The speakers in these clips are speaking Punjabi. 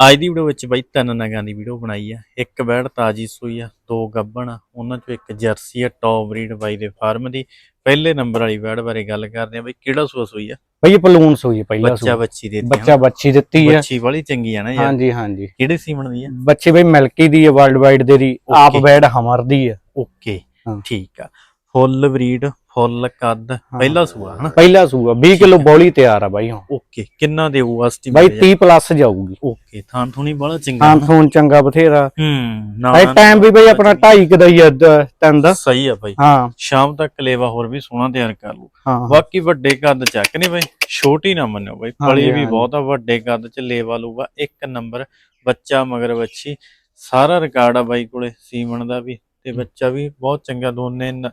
ਅੱਜ ਦੀ ਵੀਡੀਓ ਵਿੱਚ ਬਾਈ ਤਿੰਨ ਨਗਾਂ ਦੀ ਵੀਡੀਓ ਬਣਾਈ ਆ। ਇੱਕ ਬੈੜ ਤਾਜੀ ਸੂਈ ਆ ਦੋ ਗੱਬਣ ਆ ਉਹਨਾਂ ਚੋਂ ਇੱਕ ਜਰਸੀ ਆ ਟੌਪ ਬਰੀਡ ਬਾਈ ਦੇ ਫਾਰਮ ਦੀ। ਪਹਿਲੇ ਨੰਬਰ ਵਾਲੀ ਬੈੜ ਬਾਰੇ ਗੱਲ ਕਰਦੇ ਆ ਬਈ ਕਿਹੜਾ ਸੂਆ ਸੂਈ ਆ? ਬਈ ਇਹ ਪਲੂਨ ਸੂਈ ਪਹਿਲਾ ਬੱਚਾ ਸੂਈ ਬੱਚੀ ਦੇ ਬੱਚਾ ਬੱਚੀ ਦਿੱਤੀ ਹੈ ਬੱਚੀ ਵਾਲੀ ਚੰਗੀ ਆ ਨਾ ਯਾਰ। ਹਾਂਜੀ ਹਾਂਜੀ। ਕਿਹੜੇ ਸੀਮਣ ਦੀ ਆ? ਬੱਚੇ ਬਈ ਮਿਲਕੀ ਦੀ ਹੈ ਵਰਲਡ ਵਾਈਡ ਦੇ ਦੀ। ਆਪ. ਬੈਡ ਹਮਰ ਦੀ ਹੈ ਓਕੇ। ਠੀਕ ਆ। ਫੁੱਲ ਬਰੀਡ ਫੁੱਲ ਕੱਦ ਪਹਿਲਾ ਸੂਆ ਹਨਾ? ਪਹਿਲਾ ਸੂਆ 20 ਕਿਲੋ ਬੋਲੀ ਤਿਆਰ ਆ ਬਾਈ ਹੁਣ ਓਕੇ ਕਿੰਨਾ ਦੇਊ ਬਾਈ ਐਸਟੀਮੇਟ 30 ਪਲੱਸ ਜਾਊਗੀ। ਓਕੇ ਥਾਂ ਥੁਣੀ ਬੜਾ ਚੰਗਾ ਨਾ। ਫੋਨ ਚੰਗਾ ਬਥੇਰਾ। ਹੂੰ ਨਾ ਇਹ ਟਾਈਮ ਵੀ ਬਈ ਆਪਣਾ 2.5 ਕੁ ਦਾ ਹੀ ਦ- ਤਿੰਨ ਦਾ। ਸਹੀ ਆ ਬਾਈ। ਹਾਂ। ਸ਼ਾਮ ਤੱਕ ਲੇਵਾ ਹੋਰ ਵੀ ਸੋਹਣਾ ਤਿਆਰ ਕਰ ਲੂ ਬਾਕੀ ਵੱਡੇ ਕੱਦ ਚੱਕ ਨੇ ਬਾਈ ਛੋਟੀ ਨਾ ਮੰਨਿਓ ਬਾਈ। ਪਲੀ ਵੀ। ਬਹੁਤ ਆ ਵੱਡੇ ਕੱਦ ਚ ਲੇਵਾ ਲੂਗਾ ਇੱਕ ਨੰਬਰ ਬੱਚਾ ਮਗਰ ਬੱਚੀ ਸਾਰਾ ਰਿਕਾਰਡ ਆ ਬਾਈ ਕੋਲੇ ਸੀਮਨ ਦਾ ਵੀ। ਤੇ ਬੱਚਾ ਵੀ ਬਹੁਤ ਚੰਗਾ ਦੋਨੇ ਨ-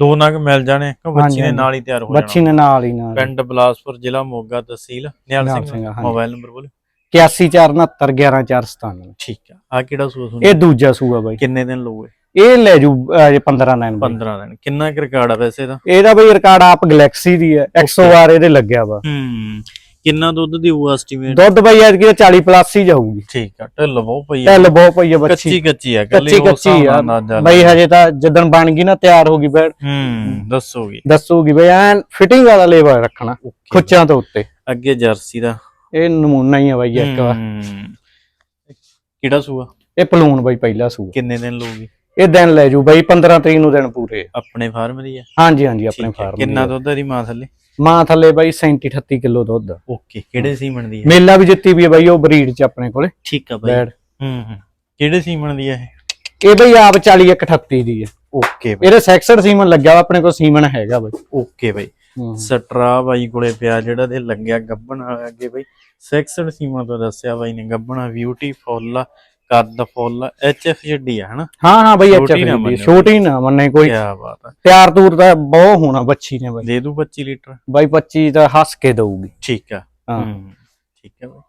ਦੋ ਨਗ ਮਿਲ ਜਾਣੇ ਕਿ ਬੱਚੀ ਨੇ ਹਾਂਜੀ। ਨਾਲ ਹੀ ਤਿਆਰ ਹੋ ਬੱਚੀ ਜਾਣਾ। ਨੇ ਨਾਲ ਹੀ ਨਾਲ ਪਿੰਡ ਬਲਾਸਪੁਰ ਜ਼ਿਲ੍ਹਾ ਮੋਗਾ ਤਹਿਸੀਲ ਨਿਹਾਲ ਨਿਹਾਲ ਸਿੰਘ ਸਿੰਘ, ਹਾਂਜੀ। ਮੋਬਾਈਲ ਨੰਬਰ ਬੋਲੇ। 8149111497 ਠੀਕ ਆ ਆ ਕਿਹੜਾ ਸੂਆ ਇਹ ਤੁਹਾਨੂੰ ਦੂਜਾ ਸੂਆ ਬਾਈ। ਕਿੰਨੇ ਦਿਨ ਲਊਗੇ ਇਹ? ਲੈ ਜੂ ਅਹ, 15 ਦਿਨ ਬਾਈ। 15 ਦਿਨ। ਕਿੰਨਾ ਕੁ ਰਿਕਾਰਡ ਆ ਵੈਸੇ ਦਾ ਇਹਦਾ ਬਈ ਰਿਕਾਰਡ ਆਪ ਗੈਲੈਕਸੀ ਦੀ ਹੈ 100 ਇਹਦੇ ਲੱਗਿਆ ਵਾ। ਹੂੰ। ਕਿੰਨਾ ਦੁੱਧ ਦੇਊ ਐਸਟੀਮੇਟ ਦੁੱਧ ਬਈ ਐਤਕੀ ਤਾਂ 40 ਪਲੱਸ ਹੀ ਜਾਊਗੀ। ਠੀਕ ਆ ਢਿੱਲ ਬਹੁਤ ਪਈ ਆ। ਢਿੱਲ ਬਹੁਤ ਪਈ ਹੈ ਬੱਚੀ। ਕੱਚੀ ਕੱਚੀ ਆ ਕੱਚੀ ਉਹ ਕੱਚੀ ਹਿਸਾਬ ਆ ਬਈ। ਹਜੇ ਤਾਂ ਜਦੋਂ ਬਣ ਗਈ ਨਾ ਤਿਆਰ ਹੋ ਗਈ ਬੈਡ ਹੂੰ ਦੱਸੋਗੇ। ਦੱਸੂਗੀ ਬਈ ਐਨ ਫਿਟਿੰਗ ਵਾਲਾ ਲੇਵਰ ਰੱਖਣਾ ਖੁੱਚਾਂ ਤੋਂ ਉੱਤੇ। ਅੱਗੇ ਜਰਸੀ ਦਾ। ਇਹ ਨਮੂਨਾ ਹੀ ਆ ਬਈ ਇੱਕ ਵਾਰ। ਹੂੰ। ਕਿਹੜਾ ਸੂਆ? ਇਹ ਪਲੂਨ ਬਈ ਪਹਿਲਾ ਸੂ ਕਿੰਨੇ ਦਿਨ ਲਊਗੀ? ਇਹ ਦਿਨ ਲੈ ਜੂ ਬਈ 15 ਤਰੀਕ ਨੂੰ ਦਿਨ ਪੂਰੇ। ਆ। ਆਪਣੇ ਫਾਰਮ ਦੀ ਆ? ਹਾਂਜੀ ਹਾਂਜੀ ਆਪਣੇ ਠੀਕ ਹੈ। ਫਾਰਮ ਕਿੰਨਾ ਦੁੱਧ ਆ ਦੀ ਮਾਂ ਥੱਲੇ? ਮਾਂ ਥੱਲੇ ਬਈ 37 38 ਕਿਲੋ ਦੁੱਧ। ਓਕੇ ਕਿਹੜੇ ਸੀਮਣ ਦੀ ਆ? ਮੇਲਾ ਵੀ ਜਿੱਤੀ ਵੀ ਹੈ ਬਈ ਉਹ ਬਰੀਡ ਚ ਆਪਣੇ ਕੋਲੇ। ਠੀਕ ਆ ਬਾਈ। ਹੂੰ ਹੂੰ। ਕਿਹੜੇ ਸੀਮਣ ਦੀ ਆ ਇਹ? ਇਹ ਬਈ ਆਪ 40 38 ਦੀ ਹੈ ਓਕੇ ਬਾਈ। ਇਹਦੇ ਸੈਕਸਡ ਸੀਮਨ ਲੱਗਿਆ ਵਾ ਆਪਣੇ ਕੋਲ ਸੀਮਨ ਹੈਗਾ ਬਈ। ਓਕੇ ਬਾਈ। ਸਟਰਾ ਬਾਈ ਕੋਲੇ ਪਿਆ ਜਿਹੜਾ ਤੇ ਲੱਗਿਆ ਗੱਬਣ ਵਾਲਾ ਅੱਗੇ ਬਾਈ। ਸੈਕਸਡ ਸੀਮਾ ਤੋਂ ਦੱਸਿਆ ਬਾਈ ਨੇ ਗੱਬਣਾ ਬਿਊਟੀਫੁੱਲ ਆ। ਕੱਦ ਫੁੱਲ ਐਚ ਐਫ ਜੱਡੀ ਆ ਹਨਾ? ਹਾਂ ਹਾਂ ਬਈ ਛੋਟੀ ਅੱਛਾ ਨਾ ਦੀ ਮੰਨਿਓ। ਛੋਟੀ ਨਾ ਮੰਨੇ ਕੋਈ। ਕੀ ਬਾਤ ਆ। ਤਿਆਰ ਤੂਰ ਦਾ ਬਹੁਤ ਹੋਣਾ ਬੱਚੀ ਨੇ ਬਈ। ਦੇ ਦੂ 25 ਲੀਟਰ? ਬਾਈ 25 ਤਾਂ ਹੱਸ ਕੇ ਦਊਗੀ। ਠੀਕ ਆ। ਹਾਂ। ਹੂੰ ਠੀਕ ਆ ਬਾਈ।